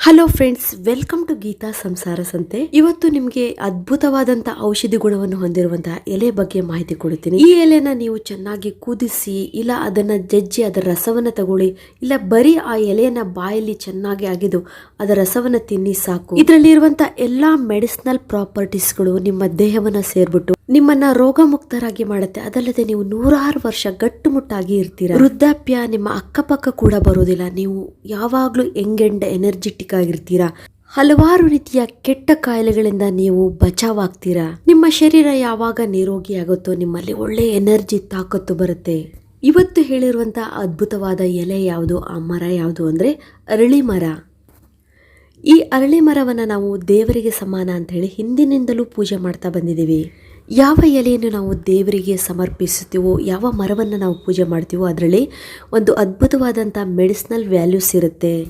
Hello friends welcome to Geeta ಸಂಸಾರ ಸಂತೆ ಇವತ್ತು ನಿಮಗೆ ಅದ್ಭುತವಾದಂತ ಔಷಧಿ ಗುಣವನ್ನು ಹೊಂದಿರುವಂತಹ ಎಲೆ ಬಗ್ಗೆ ಮಾಹಿತಿ ಕೊಡುತ್ತೀನಿ. ಈ ಎಲೆನ ನೀವು ಚೆನ್ನಾಗಿ ಕುದಿಸಿ, ಇಲ್ಲ ಅದನ್ನ ಜಜ್ಜಿ ಅದರ ರಸವನ್ನ ತಗೊಳ್ಳಿ, ಇಲ್ಲ ಬರೀ ಆ ಎಲೆಯನ್ನ ಬಾಯಲ್ಲಿ ಚೆನ್ನಾಗಿ ಅಗೆದು ಅದರ ರಸವನ್ನ ತಿನ್ನಿ ಸಾಕು. ಇದರಲ್ಲಿ ಇರುವಂತ ಎಲ್ಲಾ ಮೆಡಿಸಿನಲ್ ಪ್ರಾಪರ್ಟೀಸ್ಗಳು ನಿಮ್ಮ ದೇಹವನ್ನ ಸೇರ್ಬಿಟ್ಟು ನಿಮ್ಮನ್ನ ರೋಗ ಮುಕ್ತರಾಗಿ ಮಾಡುತ್ತೆ. ಅದಲ್ಲದೆ ನೀವು ನೂರಾರು ವರ್ಷ ಗಟ್ಟುಮುಟ್ಟಾಗಿ ಇರ್ತೀರ. ವೃದ್ಧಾಪ್ಯ ನಿಮ್ಮ ಅಕ್ಕಪಕ್ಕ ಕೂಡ ಬರೋದಿಲ್ಲ ನೀವು ಯಾವಾಗ್ಲೂ ಎಂಗೆಂಡ ಎನರ್ಜೆಟಿಕ್ ಆಗಿರ್ತೀರಾ. ಹಲವಾರು ರೀತಿಯ ಕೆಟ್ಟ ಕಾಯಿಲೆಗಳಿಂದ ನೀವು ಬಚಾವಾಗ್ತೀರಾ. ನಿಮ್ಮ ಶರೀರ ಯಾವಾಗ ನಿರೋಗಿ ಆಗುತ್ತೋ, ನಿಮ್ಮಲ್ಲಿ ಒಳ್ಳೆ ಎನರ್ಜಿ, ತಾಕತ್ತು ಬರುತ್ತೆ. ಇವತ್ತು ಹೇಳಿರುವಂತ ಅದ್ಭುತವಾದ ಎಲೆ ಯಾವುದು, ಆ ಮರ ಯಾವುದು ಅಂದ್ರೆ ಅರಳಿ ಮರ. ಈ ಅರಳಿ ಮರವನ್ನು ನಾವು ದೇವರಿಗೆ ಸಮಾನ ಅಂತ ಹೇಳಿ ಹಿಂದಿನಿಂದಲೂ ಪೂಜೆ ಮಾಡ್ತಾ ಬಂದಿದ್ದೀವಿ. ಯಾವ ಎಲೆಯನ್ನು ನಾವು ದೇವರಿಗೆ ಸಮರ್ಪಿಸುತ್ತೀವೋ, ಯಾವ ಮರವನ್ನು ನಾವು ಪೂಜೆ ಮಾಡ್ತೀವೋ, ಅದರಲ್ಲಿ ಒಂದು ಅದ್ಭುತವಾದಂಥ ಮೆಡಿಸಿನಲ್ ವ್ಯಾಲ್ಯೂಸ್ ಇರುತ್ತೆ.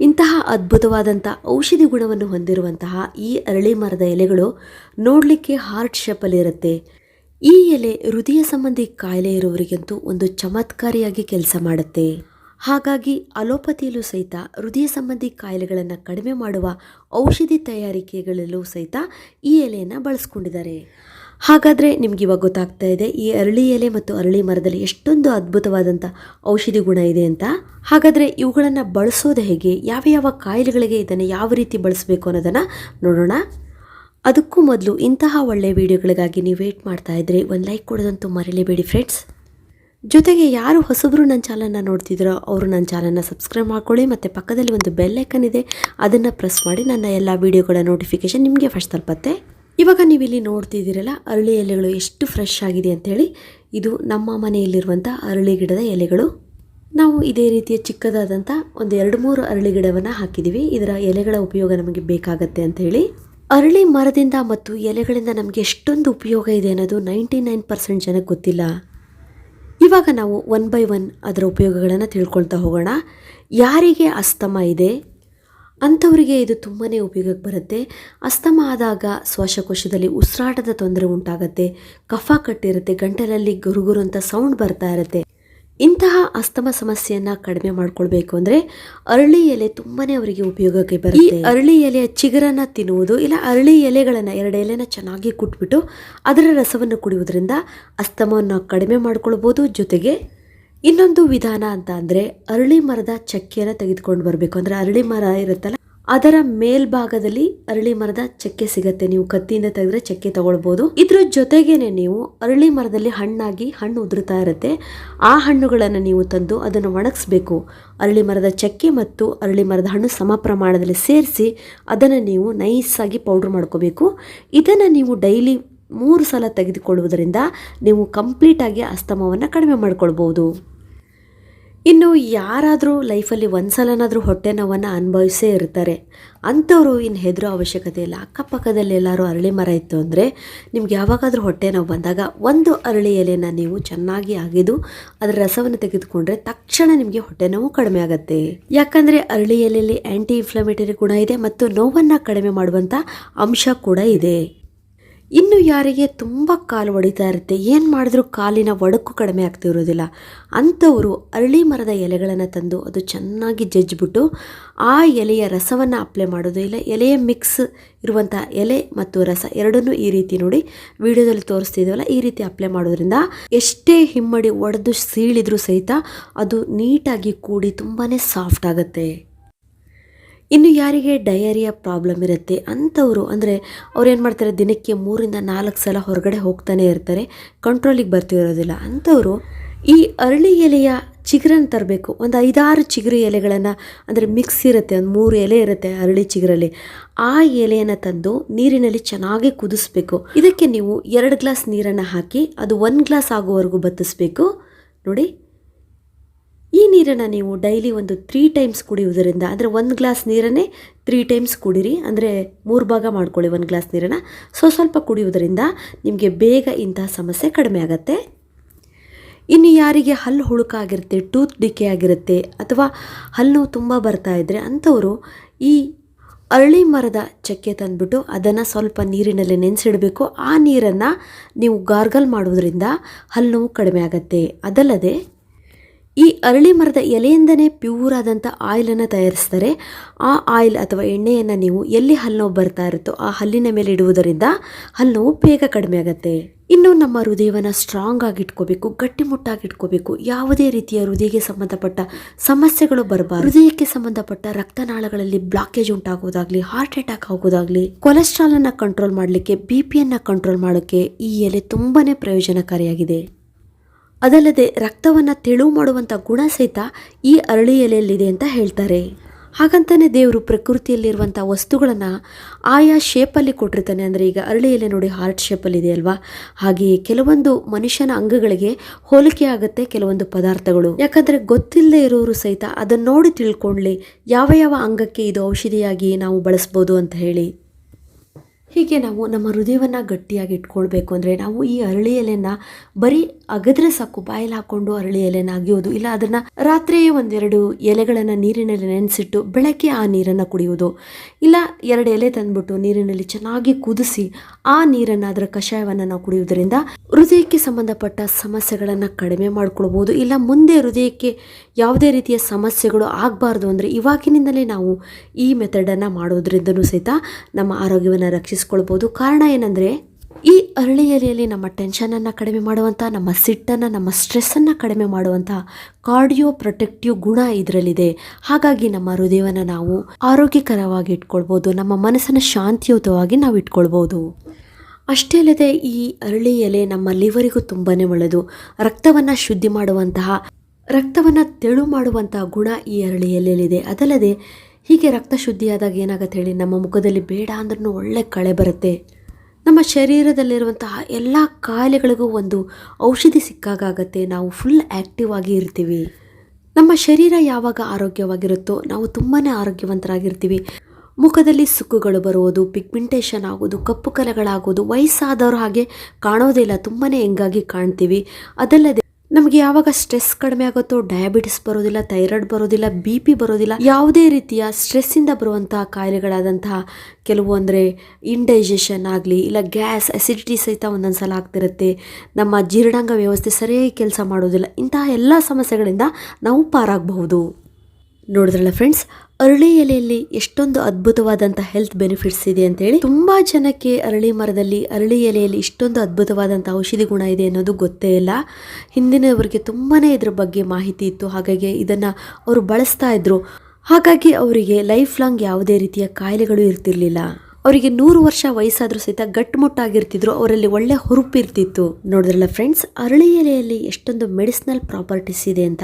ಇಂತಹ ಅದ್ಭುತವಾದಂಥ ಔಷಧಿ ಗುಣವನ್ನು ಹೊಂದಿರುವಂತಹ ಈ ಅರಳಿ ಮರದ ಎಲೆಗಳು ನೋಡಲಿಕ್ಕೆ ಹಾರ್ಟ್ ಶೇಪಲ್ಲಿ ಇರುತ್ತೆ. ಈ ಎಲೆ ಹೃದಯ ಸಂಬಂಧಿ ಕಾಯಿಲೆ ಇರೋವರಿಗಂತೂ ಒಂದು ಚಮತ್ಕಾರಿಯಾಗಿ ಕೆಲಸ ಮಾಡುತ್ತೆ. ಹಾಗಾಗಿ ಅಲೋಪತಿಯಲ್ಲೂ ಸಹಿತ, ಹೃದಯ ಸಂಬಂಧಿ ಕಾಯಿಲೆಗಳನ್ನು ಕಡಿಮೆ ಮಾಡುವ ಔಷಧಿ ತಯಾರಿಕೆಗಳಲ್ಲೂ ಸಹಿತ ಈ ಎಲೆಯನ್ನು ಬಳಸ್ಕೊಂಡಿದ್ದಾರೆ. ಹಾಗಾದರೆ ನಿಮ್ಗೆ ಇವಾಗ ಗೊತ್ತಾಗ್ತಾ ಇದೆ, ಈ ಅರಳಿ ಎಲೆ ಮತ್ತು ಅರಳಿ ಮರದಲ್ಲಿ ಎಷ್ಟೊಂದು ಅದ್ಭುತವಾದಂಥ ಔಷಧಿ ಗುಣ ಇದೆ ಅಂತ. ಹಾಗಾದರೆ ಇವುಗಳನ್ನು ಬಳಸೋದು ಹೇಗೆ? ಯಾವ ಯಾವ ಕಾಯಿಲೆಗಳಿಗೆ ಇದನ್ನು ಯಾವ ರೀತಿ ಬಳಸಬೇಕು ಅನ್ನೋದನ್ನು ನೋಡೋಣ. ಅದಕ್ಕೂ ಮೊದಲು ಇಂತಹ ಒಳ್ಳೆಯ ವಿಡಿಯೋಗಳಿಗಾಗಿ ನೀವು ವೇಟ್ ಮಾಡ್ತಾ ಇದ್ರೆ ಒಂದು ಲೈಕ್ ಕೊಡೋದಂತೂ ಮರೀಲೇಬೇಡಿ ಫ್ರೆಂಡ್ಸ್ ಜೊತೆಗೆ ಯಾರು ಹೊಸಬರು ನನ್ನ ಚಾನಲ್ನ ನೋಡ್ತಿದ್ರೋ ಅವರು ನನ್ನ ಚಾನಲ್ನ ಸಬ್ಸ್ಕ್ರೈಬ್ ಮಾಡ್ಕೊಳ್ಳಿ, ಮತ್ತು ಪಕ್ಕದಲ್ಲಿ ಒಂದು ಬೆಲ್ ಇದೆ, ಅದನ್ನು ಪ್ರೆಸ್ ಮಾಡಿ ನನ್ನ ಎಲ್ಲ ವೀಡಿಯೋಗಳ ನೋಟಿಫಿಕೇಶನ್ ನಿಮಗೆ ಫಸ್ಟ್ ತಲುಪತ್ತೆ. ಇವಾಗ ನೀವು ಇಲ್ಲಿ ನೋಡ್ತಿದ್ದೀರಲ್ಲ, ಅರಳಿ ಎಲೆಗಳು ಎಷ್ಟು ಫ್ರೆಶ್ ಆಗಿದೆ ಅಂಥೇಳಿ ಇದು ನಮ್ಮ ಮನೆಯಲ್ಲಿರುವಂಥ ಅರಳಿ ಗಿಡದ ಎಲೆಗಳು. ನಾವು ಇದೇ ರೀತಿಯ ಚಿಕ್ಕದಾದಂಥ ಒಂದು ಎರಡು ಮೂರು ಅರಳಿ ಗಿಡವನ್ನು ಹಾಕಿದ್ದೀವಿ ಇದರ ಎಲೆಗಳ ಉಪಯೋಗ ನಮಗೆ ಬೇಕಾಗತ್ತೆ ಅಂತ ಹೇಳಿ ಅರಳಿ ಮರದಿಂದ ಮತ್ತು ಎಲೆಗಳಿಂದ ನಮಗೆ ಎಷ್ಟೊಂದು ಉಪಯೋಗ ಇದೆ ಅನ್ನೋದು ನೈಂಟಿ ನೈನ್ ಪರ್ಸೆಂಟ್ ಜನಕ್ಕೆ ಗೊತ್ತಿಲ್ಲ. ಇವಾಗ ನಾವು ಒನ್ ಬೈ ಒನ್ ಅದರ ಉಪಯೋಗಗಳನ್ನು ತಿಳ್ಕೊಳ್ತಾ ಹೋಗೋಣ. ಯಾರಿಗೆ ಅಸ್ತಮ ಇದೆ? ಅಂಥವರಿಗೆ ಇದು ತುಂಬಾ ಉಪಯೋಗಕ್ಕೆ ಬರುತ್ತೆ. ಅಸ್ತಮ ಆದಾಗ ಶ್ವಾಸಕೋಶದಲ್ಲಿ ಉಸಿರಾಟದ ತೊಂದರೆ ಉಂಟಾಗುತ್ತೆ, ಕಫ ಕಟ್ಟಿರುತ್ತೆ, ಗಂಟಲಲ್ಲಿ ಗುರುಗುರು ಅಂತ ಸೌಂಡ್ ಬರ್ತಾ ಇರುತ್ತೆ. ಇಂತಹ ಅಸ್ತಮ ಸಮಸ್ಯೆಯನ್ನ ಕಡಿಮೆ ಮಾಡ್ಕೊಳ್ಬೇಕು ಅಂದ್ರೆ ಅರಳಿ ಎಲೆ ತುಂಬಾನೇ ಅವರಿಗೆ ಉಪಯೋಗಕ್ಕೆ ಬರುತ್ತೆ. ಈ ಅರಳಿ ಎಲೆಯ ಚಿಗುರನ್ನ ತಿನ್ನುವುದು ಇಲ್ಲ, ಅರಳಿ ಎಲೆಗಳನ್ನ, ಎರಡು ಎಲೆನ ಚೆನ್ನಾಗಿ ಕುಟ್ಬಿಟ್ಟು ಅದರ ರಸವನ್ನು ಕುಡಿಯುವುದರಿಂದ ಅಸ್ತಮವನ್ನು ಕಡಿಮೆ ಮಾಡ್ಕೊಳ್ಬೋದು. ಜೊತೆಗೆ ಇನ್ನೊಂದು ವಿಧಾನ ಅಂತ ಅಂದ್ರೆ ಅರಳಿ ಮರದ ಚಕ್ಕೆಯನ್ನು ತೆಗೆದುಕೊಂಡು ಬರಬೇಕು. ಅಂದ್ರೆ ಅರಳಿ ಮರ ಇರುತ್ತಲ್ಲ ಅದರ ಮೇಲ್ಭಾಗದಲ್ಲಿ ಅರಳಿ ಮರದ ಚಕ್ಕೆ ಸಿಗತ್ತೆ. ನೀವು ಕತ್ತಿಯಿಂದ ತೆಗೆದ್ರೆ ಚಕ್ಕೆ ತಗೊಳ್ಬಹುದು ಇದ್ರ ಜೊತೆಗೇನೆ ನೀವು ಅರಳಿ ಮರದಲ್ಲಿ ಹಣ್ಣಾಗಿ ಹಣ್ಣು ಉದುರುತ್ತಾ ಇರುತ್ತೆ. ಆ ಹಣ್ಣುಗಳನ್ನು ನೀವು ತಂದು ಅದನ್ನು ಒಣಗಿಸ್ಬೇಕು. ಅರಳಿ ಮರದ ಚಕ್ಕೆ ಮತ್ತು ಅರಳಿ ಮರದ ಹಣ್ಣು ಸಮ ಪ್ರಮಾಣದಲ್ಲಿ ಸೇರಿಸಿ ಅದನ್ನು ನೀವು ನೈಸಾಗಿ ಪೌಡ್ರ್ ಮಾಡ್ಕೋಬೇಕು. ಇದನ್ನು ನೀವು ಡೈಲಿ ಮೂರು ಸಲ ತೆಗೆದುಕೊಳ್ಳುವುದರಿಂದ ನೀವು ಕಂಪ್ಲೀಟಾಗಿ ಅಸ್ತಮವನ್ನು ಕಡಿಮೆ ಮಾಡ್ಕೊಳ್ಬೋದು. ಇನ್ನು ಯಾರಾದರೂ ಲೈಫಲ್ಲಿ ಒಂದು ಸಲನಾದರೂ ಹೊಟ್ಟೆ ನೋವನ್ನು ಅನುಭವಿಸೇ ಇರ್ತಾರೆ. ಅಂಥವ್ರು ಇನ್ನು ಹೆದರೋ ಅವಶ್ಯಕತೆ ಇಲ್ಲ. ಅಕ್ಕಪಕ್ಕದಲ್ಲಿ ಎಲ್ಲರೂ ಅರಳಿ ಮರ ಇತ್ತು ಅಂದರೆ ನಿಮ್ಗೆ ಯಾವಾಗಾದರೂ ಹೊಟ್ಟೆ ನೋವು ಬಂದಾಗ ಒಂದು ಅರಳಿ ಎಲೆನ ನೀವು ಚೆನ್ನಾಗಿ ಅಗೆದು ಅದರ ರಸವನ್ನು ತೆಗೆದುಕೊಂಡ್ರೆ ತಕ್ಷಣ ನಿಮಗೆ ಹೊಟ್ಟೆ ನೋವು ಕಡಿಮೆ ಆಗುತ್ತೆ. ಯಾಕಂದರೆ ಅರಳಿ ಎಲೆಯಲ್ಲಿ ಆ್ಯಂಟಿ ಇನ್ಫ್ಲಮೇಟರಿ ಗುಣ ಇದೆ ಮತ್ತು ನೋವನ್ನು ಕಡಿಮೆ ಮಾಡುವಂಥ ಅಂಶ ಕೂಡ ಇದೆ. ಇನ್ನು ಯಾರಿಗೆ ತುಂಬ ಕಾಲು ಒಡಿತಾ ಇರುತ್ತೆ, ಏನು ಮಾಡಿದ್ರೂ ಕಾಲಿನ ಒಡಕು ಕಡಿಮೆ ಆಗ್ತಿರೋದಿಲ್ಲ ಅಂಥವರು ಅರಳಿ ಮರದ ಎಲೆಗಳನ್ನು ತಂದು ಅದು ಚೆನ್ನಾಗಿ ಜಜ್ಜಿಬಿಟ್ಟು ಆ ಎಲೆಯ ರಸವನ್ನು ಅಪ್ಲೈ ಮಾಡೋದು ಇಲ್ಲ. ಎಲೆಯ ಮಿಕ್ಸ್ ಇರುವಂಥ ಎಲೆ ಮತ್ತು ರಸ ಎರಡನ್ನೂ ಈ ರೀತಿ ನೋಡಿ ವಿಡಿಯೋದಲ್ಲಿ ತೋರಿಸ್ತಿದ್ದೀವಲ್ಲ ಈ ರೀತಿ ಅಪ್ಲೈ ಮಾಡೋದ್ರಿಂದ ಎಷ್ಟೇ ಹಿಮ್ಮಡಿ ಒಡೆದು ಸೀಳಿದ್ರೂ ಸಹಿತ ಅದು ನೀಟಾಗಿ ಕೂಡಿ ತುಂಬಾ ಸಾಫ್ಟ್ ಆಗುತ್ತೆ. ಇನ್ನು ಯಾರಿಗೆ ಡಯರಿಯಾ ಪ್ರಾಬ್ಲಮ್ ಇರುತ್ತೆ ಅಂಥವರು, ಅಂದರೆ ಅವ್ರು ಏನು ಮಾಡ್ತಾರೆ, ದಿನಕ್ಕೆ ಮೂರಿಂದ ನಾಲ್ಕು ಸಲ ಹೊರಗಡೆ ಹೋಗ್ತಾನೆ ಇರ್ತಾರೆ, ಕಂಟ್ರೋಲಿಗೆ ಬರ್ತಿರೋದಿಲ್ಲ. ಅಂಥವರು ಈ ಅರಳಿ ಎಲೆಯ ಚಿಗುರನ್ನು ತರಬೇಕು. ಒಂದು ಐದಾರು ಚಿಗುರು ಎಲೆಗಳನ್ನು, ಅಂದರೆ ಮಿಕ್ಸ್ ಇರುತ್ತೆ, ಒಂದು ಮೂರು ಎಲೆ ಇರುತ್ತೆ ಅರಳಿ ಚಿಗುರಲ್ಲಿ. ಆ ಎಲೆಯನ್ನು ತಂದು ನೀರಿನಲ್ಲಿ ಚೆನ್ನಾಗಿ ಕುದಿಸ್ಬೇಕು. ಇದಕ್ಕೆ ನೀವು ಎರಡು ಗ್ಲಾಸ್ ನೀರನ್ನು ಹಾಕಿ, ಅದು ಒಂದು ಗ್ಲಾಸ್ ಆಗುವವರೆಗೂ ಬತ್ತಿಸ್ಬೇಕು. ನೋಡಿ ಈ ನೀರನ್ನು ನೀವು ಡೈಲಿ ಒಂದು ತ್ರೀ ಟೈಮ್ಸ್ ಕುಡಿಯುವುದರಿಂದ, ಅಂದರೆ ಒಂದು ಗ್ಲಾಸ್ ನೀರನ್ನೇ ತ್ರೀ ಟೈಮ್ಸ್ ಕುಡಿರಿ, ಅಂದರೆ ಮೂರು ಭಾಗ ಮಾಡ್ಕೊಳ್ಳಿ ಒಂದು ಗ್ಲಾಸ್ ನೀರನ್ನು. ಸೊ, ಸ್ವಲ್ಪ ಕುಡಿಯುವುದರಿಂದ ನಿಮಗೆ ಬೇಗ ಇಂತಹ ಸಮಸ್ಯೆ ಕಡಿಮೆ ಆಗುತ್ತೆ. ಇನ್ನು ಯಾರಿಗೆ ಹಲ್ಲು ಹುಳುಕಾಗಿರುತ್ತೆ, ಟೂತ್ ಡಿಕೆ ಆಗಿರುತ್ತೆ, ಅಥವಾ ಹಲ್ಲು ತುಂಬ ಬರ್ತಾ ಇದ್ದರೆ ಅಂಥವರು ಈ ಅರಳಿ ಮರದ ಚಕ್ಕೆ ತಂದುಬಿಟ್ಟು ಅದನ್ನು ಸ್ವಲ್ಪ ನೀರಿನಲ್ಲಿ ನೆನೆಸಿಡಬೇಕು. ಆ ನೀರನ್ನು ನೀವು ಗಾರ್ಗಲ್ ಮಾಡೋದ್ರಿಂದ ಹಲ್ಲು ಕಡಿಮೆ ಆಗುತ್ತೆ. ಅದಲ್ಲದೆ ಈ ಅರಳಿ ಮರದ ಎಲೆಯಿಂದನೇ ಪ್ಯೂರ್ ಆದಂಥ ಆಯಿಲನ್ನು ತಯಾರಿಸ್ತಾರೆ ಆ ಆಯಿಲ್ ಅಥವಾ ಎಣ್ಣೆಯನ್ನು ನೀವು ಎಲ್ಲಿ ಹಲ್ಲು ಬರ್ತಾ ಇರುತ್ತೋ ಆ ಹಲ್ಲಿನ ಮೇಲೆ ಇಡುವುದರಿಂದ ಹಲ್ಲು ಬೇಗ ಕಡಿಮೆ ಆಗುತ್ತೆ. ಇನ್ನು ನಮ್ಮ ಹೃದಯವನ್ನು ಸ್ಟ್ರಾಂಗ್ ಆಗಿ ಇಟ್ಕೋಬೇಕು ಗಟ್ಟಿಮುಟ್ಟಾಗಿ ಇಟ್ಕೋಬೇಕು. ಯಾವುದೇ ರೀತಿಯ ಹೃದಯಕ್ಕೆ ಸಂಬಂಧಪಟ್ಟ ಸಮಸ್ಯೆಗಳು ಬರಬಾರದು. ಹೃದಯಕ್ಕೆ ಸಂಬಂಧಪಟ್ಟ ರಕ್ತನಾಳಗಳಲ್ಲಿ ಬ್ಲಾಕೇಜ್ ಉಂಟಾಗೋದಾಗ್ಲಿ ಹಾರ್ಟ್ ಅಟ್ಯಾಕ್ ಆಗೋದಾಗ್ಲಿ ಕೊಲೆಸ್ಟ್ರಾಲ್ ಕಂಟ್ರೋಲ್ ಮಾಡಲಿಕ್ಕೆ ಬಿ ಪಿಯನ್ನು ಕಂಟ್ರೋಲ್ ಮಾಡೋಕ್ಕೆ ಈ ಎಲೆ ತುಂಬಾನೇ ಪ್ರಯೋಜನಕಾರಿಯಾಗಿದೆ. ಅದಲ್ಲದೆ ರಕ್ತವನ್ನು ತೆಳು ಮಾಡುವಂಥ ಗುಣ ಸಹಿತ ಈ ಅರಳಿ ಎಲೆಯಲ್ಲಿದೆ ಅಂತ ಹೇಳ್ತಾರೆ. ಹಾಗಂತಾನೆ ದೇವರು ಪ್ರಕೃತಿಯಲ್ಲಿರುವಂಥ ವಸ್ತುಗಳನ್ನು ಆಯಾ ಶೇಪಲ್ಲಿ ಕೊಟ್ಟಿರ್ತಾನೆ. ಅಂದರೆ ಈಗ ಅರಳಿ ಎಲೆ ನೋಡಿ ಹಾರ್ಟ್ ಶೇಪಲ್ಲಿದೆ ಅಲ್ವಾ? ಹಾಗೆಯೇ ಕೆಲವೊಂದು ಮನುಷ್ಯನ ಅಂಗಗಳಿಗೆ ಹೋಲಿಕೆ ಆಗುತ್ತೆ ಕೆಲವೊಂದು ಪದಾರ್ಥಗಳು. ಯಾಕಂದರೆ ಗೊತ್ತಿಲ್ಲದೆ ಇರೋರು ಸಹಿತ ಅದನ್ನು ನೋಡಿ ತಿಳ್ಕೊಳ್ಳಿ ಯಾವ ಯಾವ ಅಂಗಕ್ಕೆ ಇದು ಔಷಧಿಯಾಗಿ ನಾವು ಬಳಸ್ಬೋದು ಅಂತ ಹೇಳಿ. ಹೀಗೆ ನಾವು ನಮ್ಮ ಹೃದಯವನ್ನು ಗಟ್ಟಿಯಾಗಿ ಇಟ್ಕೊಳ್ಬೇಕು ಅಂದರೆ ನಾವು ಈ ಅರಳಿ ಎಲೆನ ಬರೀ ಅಗದ್ರೆ ಸಾಕು, ಬಾಯಲ್ಲಿ ಹಾಕೊಂಡು ಅರಳಿ ಎಲೆನ ಅಗಿಯೋದು, ಇಲ್ಲ ಅದನ್ನು ರಾತ್ರಿಯೇ ಒಂದೆರಡು ಎಲೆಗಳನ್ನು ನೀರಿನಲ್ಲಿ ನೆನೆಸಿಟ್ಟು ಬೆಳಗ್ಗೆ ಆ ನೀರನ್ನು ಕುಡಿಯೋದು ಇಲ್ಲ ಎರಡು ಎಲೆ ತಂದ್ಬಿಟ್ಟು ನೀರಿನಲ್ಲಿ ಚೆನ್ನಾಗಿ ಕುದಿಸಿ ಆ ನೀರನ್ನು ಅದರ ಕಷಾಯವನ್ನು ನಾವು ಕುಡಿಯುವುದರಿಂದ ಹೃದಯಕ್ಕೆ ಸಂಬಂಧಪಟ್ಟ ಸಮಸ್ಯೆಗಳನ್ನು ಕಡಿಮೆ ಮಾಡ್ಕೊಳ್ಬೋದು. ಇಲ್ಲ ಮುಂದೆ ಹೃದಯಕ್ಕೆ ಯಾವುದೇ ರೀತಿಯ ಸಮಸ್ಯೆಗಳು ಆಗಬಾರ್ದು ಅಂದರೆ ಇವಾಗಿನಿಂದಲೇ ನಾವು ಈ ಮೆಥಡನ್ನು ಮಾಡೋದ್ರಿಂದನೂ ಸಹಿತ ನಮ್ಮ ಆರೋಗ್ಯವನ್ನು ರಕ್ಷಿಸ್ಕೊಳ್ಬೋದು ಕಾರಣ ಏನಂದರೆ, ಈ ಅರಳಿ ಎಲೆಯಲ್ಲಿ ನಮ್ಮ ಟೆನ್ಷನನ್ನು ಕಡಿಮೆ ಮಾಡುವಂಥ ನಮ್ಮ ಸಿಟ್ಟನ್ನು ನಮ್ಮ ಸ್ಟ್ರೆಸ್ಸನ್ನು ಕಡಿಮೆ ಮಾಡುವಂಥ ಕಾರ್ಡಿಯೋ ಪ್ರೊಟೆಕ್ಟಿವ್ ಗುಣ ಇದರಲ್ಲಿದೆ. ಹಾಗಾಗಿ ನಮ್ಮ ಹೃದಯವನ್ನು ನಾವು ಆರೋಗ್ಯಕರವಾಗಿ ಇಟ್ಕೊಳ್ಬೋದು. ನಮ್ಮ ಮನಸ್ಸನ್ನು ಶಾಂತಿಯುತವಾಗಿ ನಾವು ಇಟ್ಕೊಳ್ಬೋದು. ಅಷ್ಟೇ ಅಲ್ಲದೆ ಈ ಅರಳಿ ಎಲೆ ನಮ್ಮ ಲಿವರಿಗೂ ತುಂಬಾ ಒಳ್ಳೆಯದು ರಕ್ತವನ್ನು ಶುದ್ಧಿ ಮಾಡುವಂತಹ, ರಕ್ತವನ್ನು ತೆಳು ಮಾಡುವಂತಹ ಗುಣ ಈ ಅರಳಿ ಎಲೆಯಲ್ಲಿದೆ. ಅದಲ್ಲದೆ ಹೀಗೆ ರಕ್ತ ಶುದ್ಧಿಯಾದಾಗ ಏನಾಗುತ್ತೆ ಹೇಳಿ? ನಮ್ಮ ಮುಖದಲ್ಲಿ ಬೇಡ ಅಂದ್ರೂ ಒಳ್ಳೆ ಕಳೆ ಬರುತ್ತೆ. ನಮ್ಮ ಶರೀರದಲ್ಲಿರುವಂತಹ ಎಲ್ಲ ಕಾಯಿಲೆಗಳಿಗೂ ಒಂದು ಔಷಧಿ ಸಿಕ್ಕಾಗತ್ತೆ ನಾವು ಫುಲ್ ಆ್ಯಕ್ಟಿವ್ ಆಗಿ ಇರ್ತೀವಿ. ನಮ್ಮ ಶರೀರ ಯಾವಾಗ ಆರೋಗ್ಯವಾಗಿರುತ್ತೋ ನಾವು ತುಂಬಾ ಆರೋಗ್ಯವಂತರಾಗಿರ್ತೀವಿ. ಮುಖದಲ್ಲಿ ಸುಕ್ಕುಗಳು ಬರುವುದು ಪಿಗ್ಮೆಂಟೇಷನ್ ಆಗೋದು, ಕಪ್ಪು ಕಲೆಗಳಾಗೋದು, ವಯಸ್ಸಾದವರು ಹಾಗೆ ಕಾಣೋದಿಲ್ಲ ತುಂಬಾ ಹೆಂಗಾಗಿ ಕಾಣ್ತೀವಿ. ಅದಲ್ಲದೆ ನಮಗೆ ಯಾವಾಗ ಸ್ಟ್ರೆಸ್ ಕಡಿಮೆ ಆಗುತ್ತೋ ಡಯಾಬಿಟಿಸ್ ಬರೋದಿಲ್ಲ ಥೈರಾಯ್ಡ್ ಬರೋದಿಲ್ಲ ಬಿ ಪಿ ಬರೋದಿಲ್ಲ, ಯಾವುದೇ ರೀತಿಯ ಸ್ಟ್ರೆಸ್ಸಿಂದ ಬರುವಂತಹ ಕಾಯಿಲೆಗಳಾದಂತಹ ಕೆಲವು ಅಂದರೆ ಇಂಡೈಜೆಷನ್ ಆಗಲಿ, ಇಲ್ಲ ಗ್ಯಾಸ್ ಅಸಿಡಿಟಿ ಸಹಿತ ಒಂದೊಂದು ಸಲ ಆಗ್ತಿರುತ್ತೆ. ನಮ್ಮ ಜೀರ್ಣಾಂಗ ವ್ಯವಸ್ಥೆ ಸರಿಯಾಗಿ ಕೆಲಸ ಮಾಡೋದಿಲ್ಲ. ಇಂತಹ ಎಲ್ಲ ಸಮಸ್ಯೆಗಳಿಂದ ನಾವು ಪಾರಾಗಬಹುದು. ನೋಡಿದ್ರಲ್ಲ ಫ್ರೆಂಡ್ಸ್ ಅರಳಿ ಎಲೆಯಲ್ಲಿ ಎಷ್ಟೊಂದು ಅದ್ಭುತವಾದಂಥ ಹೆಲ್ತ್ ಬೆನಿಫಿಟ್ಸ್ ಇದೆ ಅಂತೇಳಿ ತುಂಬಾ ಜನಕ್ಕೆ ಅರಳಿ ಮರದಲ್ಲಿ, ಅರಳಿ ಎಲೆಯಲ್ಲಿ ಇಷ್ಟೊಂದು ಅದ್ಭುತವಾದಂಥ ಔಷಧಿ ಗುಣ ಇದೆ ಅನ್ನೋದು ಗೊತ್ತೇ ಇಲ್ಲ. ಹಿಂದಿನವರಿಗೆ ತುಂಬಾನೇ ಇದ್ರ ಬಗ್ಗೆ ಮಾಹಿತಿ ಇತ್ತು, ಹಾಗಾಗಿ ಇದನ್ನ ಅವರು ಬಳಸ್ತಾ ಇದ್ರು. ಹಾಗಾಗಿ ಅವರಿಗೆ ಲೈಫ್ ಲಾಂಗ್ ಯಾವುದೇ ರೀತಿಯ ಕಾಯಿಲೆಗಳು ಇರ್ತಿರ್ಲಿಲ್ಲ. ಅವರಿಗೆ ನೂರು ವರ್ಷ ವಯಸ್ಸಾದರೂ ಸಹಿತ ಗಟ್ಟುಮುಟ್ಟಾಗಿರ್ತಿದ್ರು ಅವರಲ್ಲಿ ಒಳ್ಳೆ ಹುರುಪಿರ್ತಿತ್ತು. ನೋಡಿದ್ರಲ್ಲ ಫ್ರೆಂಡ್ಸ್ ಅರಳಿ ಎಲೆಯಲ್ಲಿ ಎಷ್ಟೊಂದು ಮೆಡಿಸಿನಲ್ ಪ್ರಾಪರ್ಟೀಸ್ ಇದೆ ಅಂತ?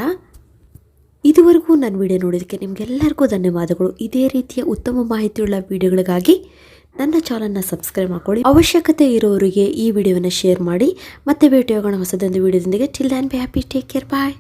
ಇದುವರೆಗೂ ನನ್ನ ವಿಡಿಯೋ ನೋಡೋದಕ್ಕೆ ನಿಮಗೆಲ್ಲರಿಗೂ ಧನ್ಯವಾದಗಳು. ಇದೇ ರೀತಿಯ ಉತ್ತಮ ಮಾಹಿತಿಯುಳ್ಳ ವಿಡಿಯೋಗಳಿಗಾಗಿ ನನ್ನ ಚಾನಲ್ನ ಸಬ್ಸ್ಕ್ರೈಬ್ ಮಾಡ್ಕೊಳ್ಳಿ. ಅವಶ್ಯಕತೆ ಇರೋರಿಗೆ ಈ ವಿಡಿಯೋನ ಶೇರ್ ಮಾಡಿ. ಮತ್ತೆ ಭೇಟಿಯಾಗೋಣ ಹೊಸದೊಂದು ವಿಡಿಯೋದೊಂದಿಗೆ. Till and be happy take care bye